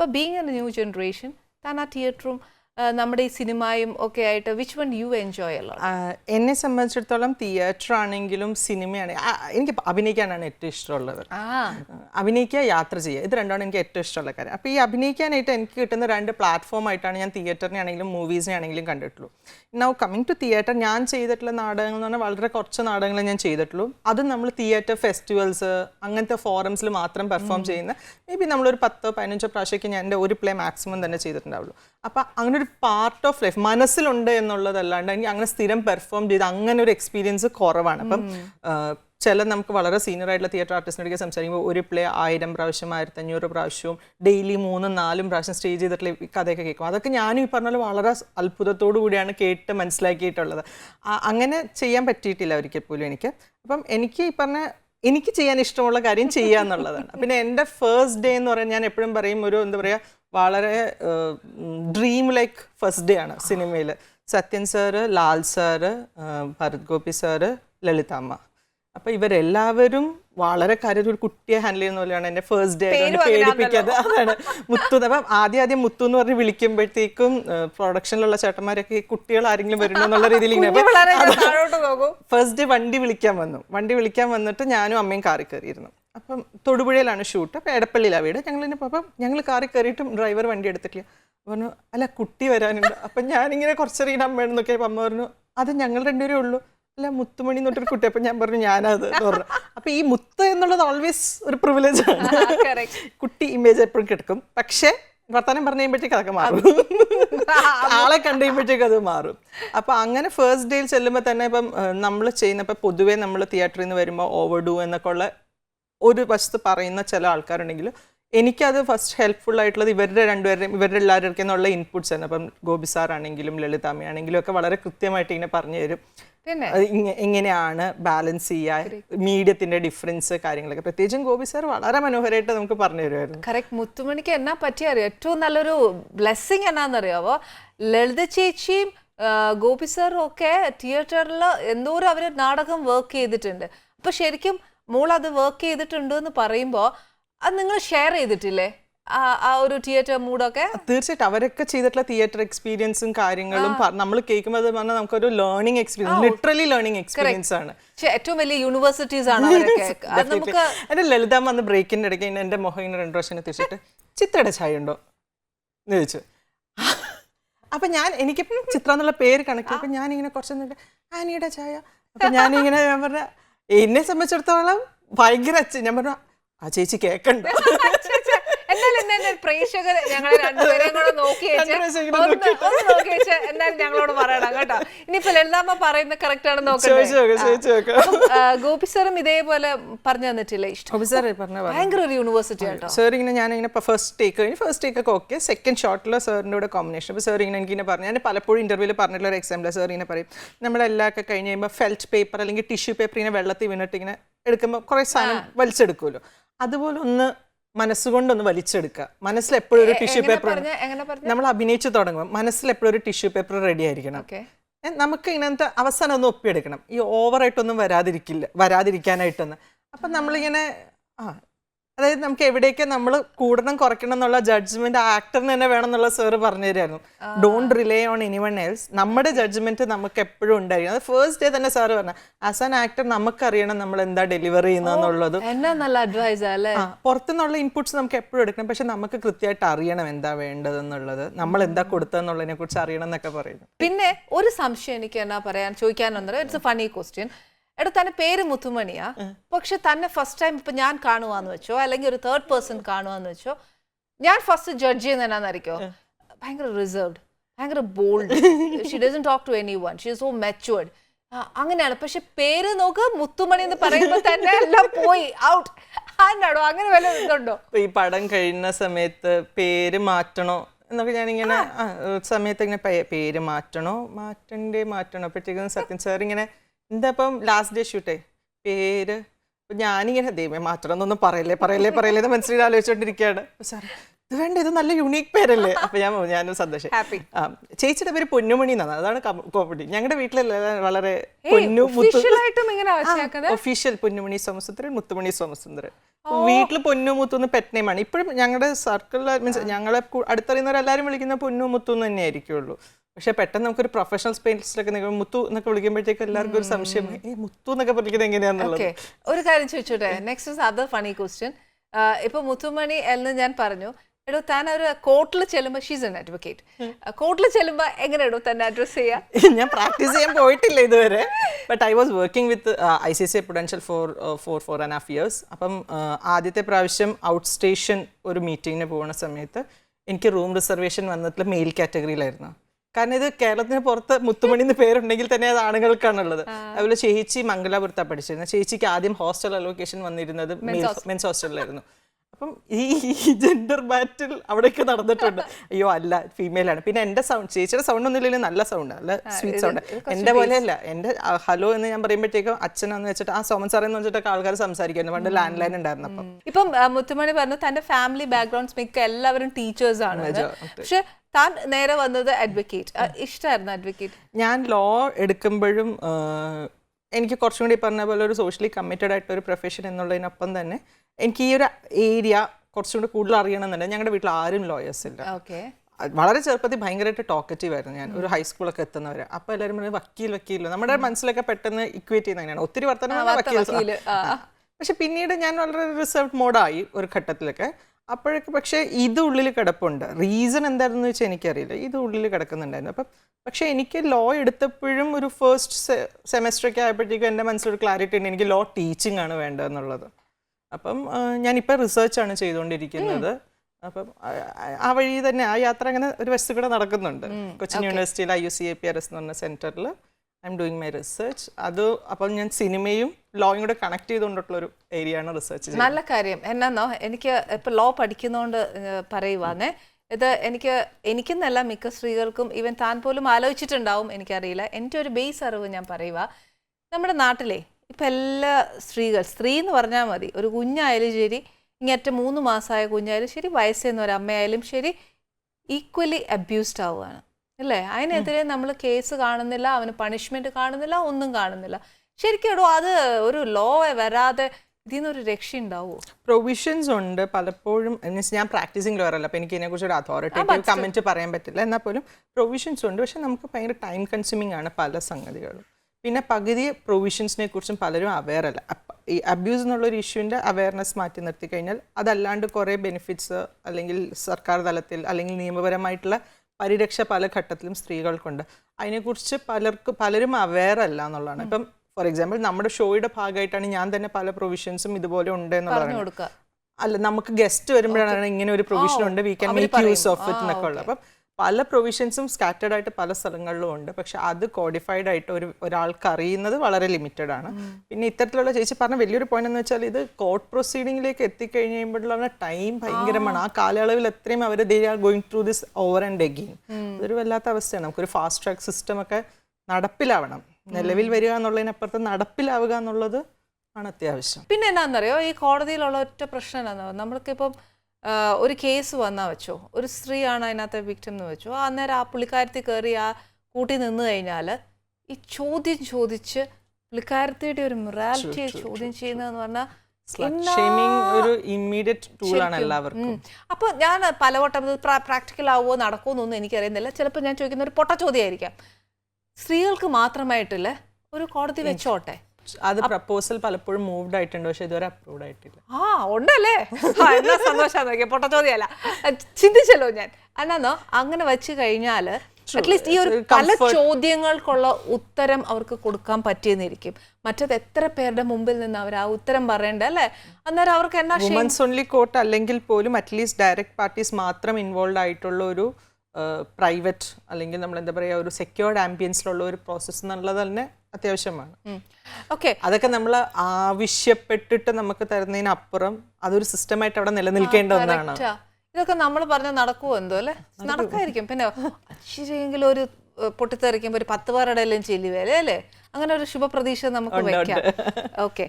അപ്പോൾ being A new generation താൻ ആ തിയേറ്ററും നമ്മുടെ ഈ സിനിമയും ഒക്കെ ആയിട്ട് വിച്ച് വൺ യു എൻജോയ് എന്നെ സംബന്ധിച്ചിടത്തോളം തിയേറ്റർ ആണെങ്കിലും സിനിമയാണ് എനിക്ക് അഭിനയിക്കാനാണ് ഏറ്റവും ഇഷ്ടമുള്ളത്. അഭിനയിക്കുക യാത്ര ചെയ്യുക. ഇത് രണ്ടാണ് എനിക്ക് ഏറ്റവും ഇഷ്ടമുള്ള കാര്യം. അപ്പോൾ ഈ അഭിനയിക്കാനായിട്ട് എനിക്ക് കിട്ടുന്ന രണ്ട് പ്ലാറ്റ്ഫോം ആയിട്ടാണ് ഞാൻ തിയേറ്ററിനെ ആണെങ്കിലും മൂവീസിനെ ആണെങ്കിലും കണ്ടിട്ടുള്ളൂ. നൗ കമ്മിങ് ടു തിയേറ്റർ ഞാൻ ചെയ്തിട്ടുള്ള നാടകങ്ങൾ എന്ന് പറഞ്ഞാൽ വളരെ കുറച്ച് നാടകങ്ങൾ ഞാൻ ചെയ്തിട്ടുള്ളൂ. അത് നമ്മൾ തിയേറ്റർ ഫെസ്റ്റിവൽസ് അങ്ങനത്തെ ഫോറംസിൽ മാത്രം പെർഫോം ചെയ്യുന്ന മേ ബി നമ്മളൊരു പത്തോ പതിനഞ്ചോ പ്രാവശ്യമൊക്കെ ഞാൻ എന്റെ ഒരു പ്ലേ മാക്സിമം തന്നെ ചെയ്തിട്ടുണ്ടാവുള്ളൂ. അപ്പോൾ അങ്ങനെ ഒരു പാർട്ട് ഓഫ് ലൈഫ് മനസ്സിലുണ്ട് എന്നുള്ളതല്ലാണ്ട് എനിക്ക് അങ്ങനെ സ്ഥിരം പെർഫോം ചെയ്ത് അങ്ങനെ ഒരു എക്സ്പീരിയൻസ് കുറവാണ്. അപ്പം ചില നമുക്ക് വളരെ സീനിയർ ആയിട്ടുള്ള തിയേറ്റർ ആർട്ടിസ്റ്റിനൊക്കെ സംസാരിക്കുമ്പോൾ ഒരു പ്ലേ ആയിരം പ്രാവശ്യം ആയിരത്തി അഞ്ഞൂറ് പ്രാവശ്യവും ഡെയിലി മൂന്നും നാലും പ്രാവശ്യം സ്റ്റേജ് ചെയ്തിട്ടുള്ള ഈ കഥയൊക്കെ കേൾക്കും. അതൊക്കെ ഞാനും ഈ പറഞ്ഞ പോലെ വളരെ അത്ഭുതത്തോടു കൂടിയാണ് കേട്ട് മനസ്സിലാക്കിയിട്ടുള്ളത്. അങ്ങനെ ചെയ്യാൻ പറ്റിയിട്ടില്ല ഒരിക്കൽ പോലും എനിക്ക്. അപ്പം എനിക്ക് ഈ പറഞ്ഞ എനിക്ക് ചെയ്യാൻ ഇഷ്ടമുള്ള കാര്യം ചെയ്യുക എന്നുള്ളതാണ് പിന്നെ എന്റെ ഫേസ്റ്റ് ഡേ എന്ന് പറയാൻ ഞാൻ എപ്പോഴും പറയും ഒരു എന്താ പറയുക വളരെ ഡ്രീം ലൈക്ക് ഫസ്റ്റ് ഡേ ആണ് സിനിമയിൽ Sathyan sir Lal sir Bharath Gopi sir Lalithamma അപ്പൊ ഇവരെല്ലാവരും വളരെ കാര്യം ഒരു കുട്ടിയെ ഹാൻഡിൽ ചെയ്യുന്ന പോലെയാണ് എന്റെ ഫസ്റ്റ് ഡേ പേടിപ്പിക്കാതെ. അതാണ് മുത്തു. അപ്പം ആദ്യം ആദ്യം മുത്തു എന്ന് പറഞ്ഞ് വിളിക്കുമ്പോഴത്തേക്കും പ്രൊഡക്ഷനിലുള്ള ചേട്ടന്മാരൊക്കെ ഈ കുട്ടികൾ ആരെങ്കിലും വരുന്നു എന്നുള്ള രീതിയിൽ ഇങ്ങനെ ഫസ്റ്റ് ഡേ വണ്ടി വിളിക്കാൻ വന്നു. വണ്ടി വിളിക്കാൻ വന്നിട്ട് ഞാനും അമ്മയും കാറി കയറിയിരുന്നു. അപ്പം തൊടുപുഴയിലാണ് ഷൂട്ട് അപ്പം എടപ്പള്ളിയിലാണ് വീട്. ഞങ്ങൾ ഇങ്ങനെ അപ്പം ഞങ്ങൾ കാറി കയറിയിട്ടും ഡ്രൈവർ വണ്ടി എടുത്തിട്ടില്ല. പറഞ്ഞു അല്ല കുട്ടി വരാനുണ്ട്. അപ്പം ഞാനിങ്ങനെ കുറച്ചറിയാൻ അമ്മയുടെ എന്നൊക്കെ അമ്മ പറഞ്ഞു അത് ഞങ്ങൾ രണ്ടുപേരേ ഉള്ളൂ. അല്ല മുത്തുമണി എന്നൊരു കുട്ടി. അപ്പം ഞാൻ പറഞ്ഞു ഞാനത്. എന്ന് പറഞ്ഞു. അപ്പം ഈ മുത്ത് എന്നുള്ളത് ഓൾവേസ് ഒരു പ്രിവിലേജ് ആണ്. കുട്ടി ഇമേജ് എപ്പോഴും കിടക്കും. പക്ഷേ വർത്താനം പറഞ്ഞു കഴിയുമ്പോഴത്തേക്ക് അതൊക്കെ മാറും. ആളെ കണ്ടു കഴിയുമ്പോഴത്തേക്ക് അത് മാറും. അപ്പൊ അങ്ങനെ ഫേസ്റ്റ് ഡേയിൽ ചെല്ലുമ്പോൾ തന്നെ ഇപ്പം നമ്മൾ ചെയ്യുന്ന ഇപ്പം പൊതുവേ നമ്മൾ തിയേറ്ററിൽ നിന്ന് വരുമ്പോൾ ഓവർ ഡു എന്നൊക്കെ ഉള്ള ഒരു വശത്ത് പറയുന്ന ചില ആൾക്കാരുണ്ടെങ്കിൽ എനിക്കത് ഫസ്റ്റ് ഹെൽപ്ഫുൾ ആയിട്ടുള്ളത് ഇവരുടെ രണ്ടുപേരുടെയും ഇവരുടെ എല്ലാവരുടെ എന്നുള്ള ഇൻപുട്സ് ആണ് അപ്പം ഗോപി സാർ ആണെങ്കിലും ലളിതാമ്മ ആണെങ്കിലും ഒക്കെ വളരെ കൃത്യമായിട്ട് ഇങ്ങനെ പറഞ്ഞു തരും. എങ്ങനെയാണ് ബാലൻസ് ചെയ്യുക മീഡിയത്തിന്റെ ഡിഫറൻസ് കാര്യങ്ങളൊക്കെ. പ്രത്യേകിച്ചും ഗോപി സാർ വളരെ മനോഹരമായിട്ട് നമുക്ക് പറഞ്ഞു തരുമായിരുന്നു. കറക്റ്റ് മുത്തുമണിക്ക് എന്നാ പറ്റിയ അറിയോ? ഏറ്റവും നല്ലൊരു ബ്ലെസ്സിങ് എന്നാന്നറിയാവോ? ലളിത ചേച്ചിയും ഗോപി സാറും ഒക്കെ തിയേറ്ററിൽ എന്തോരം അവർ നാടകം വർക്ക് ചെയ്തിട്ടുണ്ട്. അപ്പൊ ശരിക്കും മോൾ അത് വർക്ക് ചെയ്തിട്ടുണ്ട് എന്ന് പറയുമ്പോൾ അത് നിങ്ങൾ ഷെയർ ചെയ്തിട്ടില്ലേ? ആ ഒരു തിയേറ്റർ മൂഡൊക്കെ തീർച്ചയായിട്ടും അവരൊക്കെ ചെയ്തിട്ടുള്ള തിയേറ്റർ എക്സ്പീരിയൻസും കാര്യങ്ങളും നമ്മൾ കേൾക്കുമ്പോൾ പറഞ്ഞാൽ നമുക്കൊരു learning experience literally learning experience ആണ്. ഏറ്റവും വലിയ യൂണിവേഴ്സിറ്റീസ് ആണ് നമുക്ക് എന്റെ ലളിതാമ്മ വന്ന് ബ്രേക്കിന്റെ ഇടയ്ക്ക് എന്റെ മുഖം ഇങ്ങനെ രണ്ടു പ്രാവശ്യം തിരിച്ചിട്ട് ചിത്രയുടെ ചായ ഉണ്ടോ? എന്ന് ചോദിച്ചു. അപ്പൊ ഞാൻ എനിക്ക് ചിത്ര എന്നുള്ള പേര് കണക്കി അപ്പൊ ഞാൻ ഇങ്ങനെ കുറച്ച് ആനിയുടെ ചായ അപ്പൊ ഞാനിങ്ങനെ ഞാൻ പറഞ്ഞ എന്നെ സംബന്ധിച്ചിടത്തോളം ഭയങ്കര അച്ഛൻ. ഞാൻ പറഞ്ഞു ആ ചേച്ചി കേക്കണ്ട. എന്നെ എന്നെ പ്രേക്ഷകർ ഞങ്ങളെ രണ്ടുപേരെയും കൂടെ നോക്കി വെച്ച് ഇങ്ങനെ ഒന്ന് നോക്കി വെച്ച് എന്തായാലും ഞങ്ങളോട് പറയണം കേട്ടോ. ഇനിയിപ്പോ ലളിതാമ്മ പറയുന്ന കറക്റ്റ് ആണ് നോക്കണ്ടേ ചോദിച്ചു നോക്കാം ചോദിച്ചു നോക്കാം. അപ്പം, ആ, ഗോപി സാറും ഇതേപോലെ പറഞ്ഞു തന്നിട്ടില്ലേ? ഭയങ്കര ഒരു യൂണിവേഴ്സിറ്റി ആട്ടോ. സാർ ഇങ്ങനെ ഞാനിങ്ങനെ ഫസ്റ്റ് ടേക്ക് കഴിഞ്ഞ്. ഫസ്റ്റ് ടേക്ക് ഒക്കെ ഓക്കെ സെക്കൻഡ് ഷോട്ടിൽ സാറിന്റെ കൂടെ കോമ്പിനേഷൻ അപ്പോൾ സാർ ഇങ്ങനെ എനിക്കിങ്ങനെ പറഞ്ഞു. ഞാൻ പലപ്പോഴും ഇന്റർവ്യൂവിൽ പറഞ്ഞിട്ടുള്ള ഒരു എക്സാമ്പിൾ സാർ ഇങ്ങനെ പറയും. നമ്മളെല്ലാം ഒക്കെ കഴിഞ്ഞ് കഴിയുമ്പോൾ ഫെൽറ്റ് പേപ്പർ അല്ലെങ്കിൽ ടിഷ്യൂ പേപ്പർ ഇങ്ങനെ വെള്ളത്തിൽ വീണിട്ട് ഇങ്ങനെ എടുക്കുമ്പോൾ കുറേ സാധനം വലിച്ചെടുക്കുമല്ലോ. അതുപോലെ ഒന്ന് മനസ്സുകൊണ്ടൊന്ന് വലിച്ചെടുക്കുക. മനസ്സിൽ എപ്പോഴും ഒരു ടിഷ്യൂ പേപ്പർ നമ്മൾ അഭിനയിച്ച് തുടങ്ങും. മനസ്സിൽ എപ്പോഴും ഒരു ടിഷ്യൂ പേപ്പർ റെഡി ആയിരിക്കണം. നമുക്ക് ഇങ്ങനത്തെ അവസാനം ഒന്ന് ഒപ്പിയെടുക്കണം. ഈ ഓവറായിട്ടൊന്നും വരാതിരിക്കില്ല വരാതിരിക്കാനായിട്ടൊന്ന്. അപ്പം നമ്മളിങ്ങനെ ആ അതായത് നമുക്ക് എവിടെയൊക്കെ നമ്മൾ കൂടണം കുറയ്ക്കണം എന്നുള്ള ജഡ്ജ്മെന്റ് ആ ആക്ടറിന് തന്നെ വേണം എന്നുള്ള സാറ് പറഞ്ഞു തരുമായിരുന്നു don't rely on anyone else നമ്മുടെ ജഡ്ജ്മെന്റ് നമുക്ക് എപ്പോഴും ഉണ്ടായിരിക്കും. അത് ഫസ്റ്റ് ഡേ തന്നെ സാറ് പറഞ്ഞു ആസ് ആൻ ആക്ടർ നമുക്കറിയണം നമ്മൾ എന്താ ഡെലിവർ ചെയ്യുന്നതെന്നുള്ളത് നല്ല അഡ്വൈസ് അല്ലേ? പുറത്തുനിന്നുള്ള ഇൻപുട്സ് നമുക്ക് എപ്പോഴും എടുക്കണം. പക്ഷെ നമുക്ക് കൃത്യമായിട്ട് അറിയണം എന്താ വേണ്ടതെന്നുള്ളത് നമ്മൾ എന്താ കൊടുത്തതെന്നുള്ളതിനെ കുറിച്ച് അറിയണം എന്നൊക്കെ പറയുന്നു. പിന്നെ ഒരു സംശയം എനിക്ക് എന്നാ പറയാൻ ചോദിക്കാൻ ഇറ്റ്സ് എ ഫണി ക്വസ്റ്റ്യൻ എടാ തന്റെ പേര് മുത്തുമണിയാ. പക്ഷെ തന്നെ ഫസ്റ്റ് ടൈം ഇപ്പൊ ഞാൻ കാണുവാന്ന് വെച്ചോ അല്ലെങ്കിൽ ഒരു തേർഡ് പേഴ്സൺ കാണുവാന്ന് വെച്ചോ ഞാൻ ഫസ്റ്റ് ജഡ്ജ് ചെയ്യുന്ന ഭയങ്കര റിസർവ്ഡ് ഭയങ്കര bold she doesn't talk to anyone she so matured അങ്ങനെയാണ്. പക്ഷെ പേര് നോക്ക് മുത്തുമണി എന്ന് പറയുമ്പോൾ തന്നെ എല്ലാം പോയി ഔട്ട് ആണോ അങ്ങനെ വല്ല ഇതുണ്ടോ? ഈ പടം കഴിയുന്ന സമയത്ത് പേര് മാറ്റണോ എന്നൊക്കെ ഞാനിങ്ങനെ സമയത്ത് ഇങ്ങനെ പേര് മാറ്റണോ? മാറ്റണ്ടേ മാറ്റണോ? അപ്പോഴത്തേക്കും സത്യൻ സാർ ഇങ്ങനെ എന്താ ഇപ്പം ലാസ്റ്റ് ഡേ ഷൂട്ടേ പേര് ഞാനിങ്ങനെ ദൈവമേ മാറ്റണം എന്നൊന്നും പറയല്ലേ പറയല്ലേ പറയല്ലേ എന്ന് മനസ്സിൽ ആലോചിച്ചോണ്ടിരിക്കുകയാണ്. ഇത് വേണ്ട ഇത് നല്ല യുണീക്ക് പേരല്ലേ? അപ്പൊ ഞാൻ ഞാൻ ഞാനും സന്തോഷം. ചേച്ചിയുടെ പേര് പൊന്നുമണി എന്നാണ്. അതാണ് കോമഡി ഞങ്ങളുടെ വീട്ടിലെല്ലാം വളരെ പൊന്നു ഒഫീഷ്യൽ പൊന്നുമണി സോമസുന്ദരൻ മുത്തുമണി സോമസുന്ദരൻ. വീട്ടിൽ പൊന്നു മുത്തു എന്ന് പെറ്റ് നെയിമാണ് ഇപ്പോഴും ഞങ്ങളുടെ സർക്കിളിൽ മീൻസ് ഞങ്ങളെ അടുത്തറിയുന്നവരെല്ലാവരും അടുത്തറിയുന്നവരെല്ലാരും വിളിക്കുന്ന പൊന്നു മുത്തു എന്ന് തന്നെ ആയിരിക്കുള്ളൂ പക്ഷെ പെട്ടെന്ന് നമുക്കൊരു പ്രൊഫഷണൽ സ്പേസിലൊക്കെ നിൽക്കുമ്പോൾ മുത്തു എന്നൊക്കെ വിളിക്കുമ്പോഴത്തേക്ക് എല്ലാവർക്കും ഒരു സംശയം. ഏ മുത്തു എന്നൊക്കെ വിളിക്കുന്നത് എങ്ങനെയാണെന്നുള്ളത് ഒരു കാര്യം ചോദിച്ചോട്ടെ? Next is other funny question ഇപ്പൊ മുത്തുമണി എന്ന് ഞാൻ പറഞ്ഞു എടോ താൻ ഒരു കോർട്ടിൽ ചെല്ലുമ്പോൾ ഷീസ് എൻ അഡ്വക്കേറ്റ് കോർട്ടിൽ ചെല്ലുമ്പോൾ എങ്ങനെ എടോ തന്നെ അഡ്രസ് ചെയ്യാ? ഞാൻ പ്രാക്ടീസ് ചെയ്യാൻ പോയിട്ടില്ല ഇതുവരെ. But I was working with I C C potential four four four and half years അപ്പം ആദ്യത്തെ പ്രാവശ്യം ഔട്ട് സ്റ്റേഷൻ ഒരു മീറ്റിങ്ങിന് പോകുന്ന സമയത്ത് എനിക്ക് റൂം റിസർവേഷൻ വന്നിട്ടുള്ള മെയിൽ കാറ്റഗറിയിലായിരുന്നു കാരണം ഇത് കേരളത്തിന് പുറത്ത് മുത്തുമണി എന്ന് പേരുണ്ടെങ്കിൽ തന്നെ അത് ആണുങ്ങൾക്കാണുള്ളത്. അതുപോലെ ചേച്ചി മംഗലാപുരത്താണ് പഠിച്ചിരുന്നത് ചേച്ചിക്ക് ആദ്യം ഹോസ്റ്റൽ അലോക്കേഷൻ വന്നിരുന്നത് മെൻസ് ഹോസ്റ്റലിലായിരുന്നു അപ്പം ഈ ജെൻഡർ ബാറ്റിൽ അവിടെയൊക്കെ നടന്നിട്ടുണ്ട്. അയ്യോ അല്ല ഫീമെയിൽ ആണ്. പിന്നെ എന്റെ സൗണ്ട് ചേച്ചിയുടെ സൗണ്ട് ഒന്നും ഇല്ലെങ്കിലും നല്ല സൗണ്ട് നല്ല സ്വീറ്റ് സൗണ്ട് എന്റെ പോലെയല്ല. എന്റെ ഹലോ എന്ന് ഞാൻ പറയുമ്പോഴത്തേക്കും അച്ഛനാന്ന് വെച്ചിട്ട് ആ സോമൻ സാറേ എന്ന് വെച്ചിട്ടൊക്കെ ആൾക്കാർ സംസാരിക്കുന്നു പണ്ട് ലാൻഡ് ലൈൻ ഉണ്ടായിരുന്നു അപ്പം ഇപ്പം മുത്തുമണി പറഞ്ഞു തന്റെ ഫാമിലി ബാക്ക്ഗ്രൗണ്ട്സ് മിക്ക എല്ലാവരും ടീച്ചേഴ്സ് ആണ്. പക്ഷെ താൻ നേരെ വന്നത് അഡ്വക്കേറ്റ് ഇഷ്ടമായിരുന്നു അഡ്വക്കേറ്റ് ഞാൻ ലോ എടുക്കുമ്പോഴും എനിക്ക് കുറച്ചും കൂടി പറഞ്ഞ പോലെ ഒരു സോഷ്യലി കമ്മിറ്റഡ് ആയിട്ടുള്ള ഒരു പ്രൊഫഷൻ എന്നുള്ളതിനൊപ്പം തന്നെ എനിക്ക് ഈ ഒരു ഏരിയ കുറച്ചും കൂടി കൂടുതൽ അറിയണമെന്നുണ്ട് ഞങ്ങളുടെ വീട്ടിൽ ആരും ലോയേഴ്സ് ഇല്ല. ഓക്കെ വളരെ ചെറുപ്പത്തിൽ ഭയങ്കരമായിട്ട് ടോക്കറ്റീവ് ആയിരുന്നു ഞാൻ. ഒരു ഹൈസ്കൂളൊക്കെ എത്തുന്നവർ അപ്പൊ എല്ലാവരും പറയും വക്കീൽ വക്കീൽ. നമ്മുടെ മനസ്സിലൊക്കെ പെട്ടെന്ന് ഇക്വേറ്റ് ചെയ്യുന്ന അങ്ങനെയാണ്. ഒത്തിരി വർത്തമാനം വക്കീൽ. പക്ഷെ പിന്നീട് ഞാൻ വളരെ റിസർവ് മോഡായി ഒരു ഘട്ടത്തിലൊക്കെ. അപ്പോഴൊക്കെ പക്ഷേ ഇത് ഉള്ളിൽ കിടപ്പുണ്ട്. റീസൺ എന്തായിരുന്നു വെച്ചാൽ എനിക്കറിയില്ല. ഇത് ഉള്ളിൽ കിടക്കുന്നുണ്ടായിരുന്നു. അപ്പം പക്ഷേ എനിക്ക് ലോ എടുത്തപ്പോഴും ഒരു ഫസ്റ്റ് സെമസ്റ്റർ ഒക്കെ ആയപ്പോഴത്തേക്കും എന്റെ മനസ്സിലൊരു ക്ലാരിറ്റി ഉണ്ട്. എനിക്ക് ലോ ടീച്ചിങ് ആണ് വേണ്ടതെന്നുള്ളത്. അപ്പം ഞാനിപ്പോൾ റിസർച്ചാണ് ചെയ്തുകൊണ്ടിരിക്കുന്നത്. അപ്പം ആ വഴി തന്നെ ആ യാത്ര അങ്ങനെ ഒരു വശത്ത് കൂടെ നടക്കുന്നുണ്ട്. കൊച്ചിൻ യൂണിവേഴ്സിറ്റിയിൽ I U C A P R S എന്ന് പറഞ്ഞ സെന്ററിൽ I am doing my research അത് അപ്പം ഞാൻ സിനിമയും ലോയും കൂടെ കണക്ട് ചെയ്തുകൊണ്ടുള്ള ഒരു ഏരിയ ആണ് റിസർച്ച് നല്ല കാര്യം. എന്നാന്നോ? എനിക്ക് ഇപ്പൊ ലോ പഠിക്കുന്നതുകൊണ്ട് പറയുവാന്നേ. ഇത് എനിക്ക് എനിക്കെന്നല്ല മിക്ക സ്ത്രീകൾക്കും ഈവൻ താൻ പോലും ആലോചിച്ചിട്ടുണ്ടാവും എനിക്കറിയില്ല. എന്റെ ഒരു ബേസ് അറിവ് ഞാൻ പറയുക നമ്മുടെ നാട്ടിലെ ഇപ്പം എല്ലാ സ്ത്രീകൾ സ്ത്രീ എന്ന് പറഞ്ഞാൽ മതി. ഒരു കുഞ്ഞായാലും ശരി ഇങ്ങേറ്റ മൂന്ന് മാസമായ കുഞ്ഞായാലും ശരി വയസ്സെന്ന് ഒരു അമ്മയായാലും ശരി ഈക്വലി അബ്യൂസ്ഡ് ആവുകയാണ് അല്ലേ? അതിനെതിരെ നമ്മൾ കേസ് കാണുന്നില്ല അവന് പണിഷ്മെന്റ് കാണുന്നില്ല ഒന്നും കാണുന്നില്ല. ശരിക്കും എടോ അത് ഒരു ലോ വരാതെ ഇതിനൊരു രക്ഷ ഉണ്ടാവുമോ പ്രൊവിഷൻസ് ഉണ്ട് പലപ്പോഴും. ഞാൻ പ്രാക്ടീസിംഗ് ലോറല്ല അപ്പോൾ എനിക്ക് ഇതിനെക്കുറിച്ച് ഒരു അതോറിറ്റി കമന്റ് പറയാൻ പറ്റില്ല. എന്നാൽ പോലും പ്രൊവിഷൻസ് ഉണ്ട്. പക്ഷെ നമുക്ക് ഭയങ്കര ടൈം കൺസ്യൂമിംഗ് ആണ് പല സംഗതികളും. പിന്നെ പകുതി പ്രൊവിഷൻസിനെ കുറിച്ചും പലരും അവെയർ അല്ല. ഈ അബ്യൂസ് എന്നുള്ളൊരു ഇഷ്യൂവിന്റെ അവയർനെസ് മാറ്റി നിർത്തി കഴിഞ്ഞാൽ അതല്ലാണ്ട് കുറേ ബെനിഫിറ്റ്സ് അല്ലെങ്കിൽ സർക്കാർ തലത്തിൽ അല്ലെങ്കിൽ നിയമപരമായിട്ടുള്ള പരിരക്ഷ പല ഘട്ടത്തിലും സ്ത്രീകൾക്കുണ്ട്. അതിനെക്കുറിച്ച് പലർക്ക് പലരും അവെയർ അല്ല എന്നുള്ളതാണ്. ഇപ്പം ഫോർ എക്സാമ്പിൾ നമ്മുടെ ഷോയുടെ ഭാഗമായിട്ടാണ് ഞാൻ തന്നെ പല പ്രൊവിഷൻസും ഇതുപോലെ ഉണ്ട് എന്നുള്ളതാണ്. അല്ല നമുക്ക് ഗസ്റ്റ് വരുമ്പോഴാണ് ഇങ്ങനെ ഒരു പ്രൊവിഷൻ ഉണ്ട് we can make use of it എന്നൊക്കെ ഉള്ളത്. അപ്പം പല പ്രൊവിഷൻസും സ്കാറ്റേഡ് ആയിട്ട് പല സ്ഥലങ്ങളിലും ഉണ്ട്. പക്ഷെ അത് കോഡിഫൈഡ് ആയിട്ട് ഒരു ഒരാൾക്ക് അറിയുന്നത് വളരെ ലിമിറ്റഡ് ആണ്. പിന്നെ ഇത്തരത്തിലുള്ള ചേച്ചി പറഞ്ഞ വലിയൊരു പോയിന്റ് എന്ന് വെച്ചാൽ ഇത് കോർട്ട് പ്രൊസീഡിങ്ങിലേക്ക് എത്തിക്കഴിഞ്ഞ് കഴിയുമ്പോഴുള്ള ടൈം ഭയങ്കരമാണ്. ആ. കാലയളവിൽ എത്രയും അവർ they are going through this over and again അതൊരു വല്ലാത്ത അവസ്ഥയാണ്. നമുക്കൊരു ഫാസ്റ്റ് ട്രാക്ക് സിസ്റ്റം ഒക്കെ നടപ്പിലാവണം. നിലവിൽ വരിക എന്നുള്ളതിനപ്പുറത്ത് നടപ്പിലാവുക എന്നുള്ളത് ആണ് അത്യാവശ്യം. പിന്നെ എന്താണെന്നറിയോ ഈ കോടതിയിലുള്ള ഒറ്റ പ്രശ്നം എന്താണെന്നോ നമ്മൾക്കിപ്പം ഒരു കേസ് വന്നാൽ വെച്ചോ. ഒരു സ്ത്രീയാണ് അതിനകത്ത് വിക്ടിം എന്ന് വെച്ചോ. അന്നേരം ആ പുള്ളിക്കാരത്തി കയറി ആ കൂട്ടി നിന്ന് കഴിഞ്ഞാൽ ഈ ചോദ്യം ചോദിച്ച് പുള്ളിക്കാരത്തിയുടെ ഒരു മൊറാലിറ്റിയെ ചോദ്യം ചെയ്യുന്നതെന്ന് പറഞ്ഞാൽ ഒരു ഇമ്മീഡിയറ്റ് ടൂളാണ് എല്ലാവർക്കും. അപ്പൊ ഞാൻ പലവട്ടം പ്രാക്ടിക്കൽ ആവുമോ നടക്കുമോ എന്നൊന്നും എനിക്കറിയുന്നില്ല. ചിലപ്പോൾ ഞാൻ ചോദിക്കുന്ന ഒരു പൊട്ട ചോദ്യമായിരിക്കാം. സ്ത്രീകൾക്ക് മാത്രമായിട്ടില്ല? ഒരു കോടതി വെച്ചോട്ടെ. അത് പ്രപ്പോസൽ പലപ്പോഴും മൂവ്ഡ് ആയിട്ടുണ്ട് പക്ഷെ ഇതുവരെ അപ്രൂവ്ഡ് ആയിട്ടില്ല. ആ ഉണ്ടല്ലേ? എന്നാ സന്തോഷം നോക്കിയ പൊട്ട ചോദ്യമല്ല ചിന്തിച്ചല്ലോ ഞാൻ. എന്നാന്നോ അങ്ങനെ വെച്ച് കഴിഞ്ഞാൽ അറ്റ്ലീസ്റ്റ് ഈ ഒരു പല ചോദ്യങ്ങൾക്കുള്ള ഉത്തരം അവർക്ക് കൊടുക്കാൻ പറ്റിയെന്നിരിക്കും. മറ്റത് എത്ര പേരുടെ മുമ്പിൽ നിന്ന് അവർ ആ ഉത്തരം പറയേണ്ട അല്ലേ? അന്നേരം അവർക്ക് എന്നാ? വുമൻസ് ഓൺലി കോർട്ട് അല്ലെങ്കിൽ പോലും അറ്റ്ലീസ്റ്റ് ഡയറക്ട് പാർട്ടീസ് മാത്രം ഇൻവോൾവ് ആയിട്ടുള്ള ഒരു പ്രൈവറ്റ് അല്ലെങ്കിൽ നമ്മൾ എന്താ പറയുക ഒരു സെക്യൂർഡ് ആംബിയൻസിലുള്ള ഒരു പ്രോസസ്സ് എന്നുള്ളത് തന്നെ അത്യാവശ്യമാണ്. ഓക്കെ. അതൊക്കെ നമ്മൾ ആവശ്യപ്പെട്ടിട്ട് നമുക്ക് തരുന്നതിനപ്പുറം അതൊരു സിസ്റ്റമായിട്ട് അവിടെ നിലനിൽക്കേണ്ട ഒന്നാണ്. ഇതൊക്കെ നമ്മൾ പറഞ്ഞ നടക്കുമോ എന്തോ അല്ലേ? നടക്കായിരിക്കും. പിന്നെ ശരിയെങ്കിലും ഒരു പൊട്ടിത്തെറിക്കുമ്പോൾ പൊട്ടിത്തെറിക്കുമ്പോ ഒരു പത്ത് പേരുടെ എല്ലാം ചെല്ലുവല്ലേ അല്ലേ? അങ്ങനെ ഒരു ശുഭപ്രതീക്ഷ നമുക്ക് വയ്ക്കാം ഓക്കെ.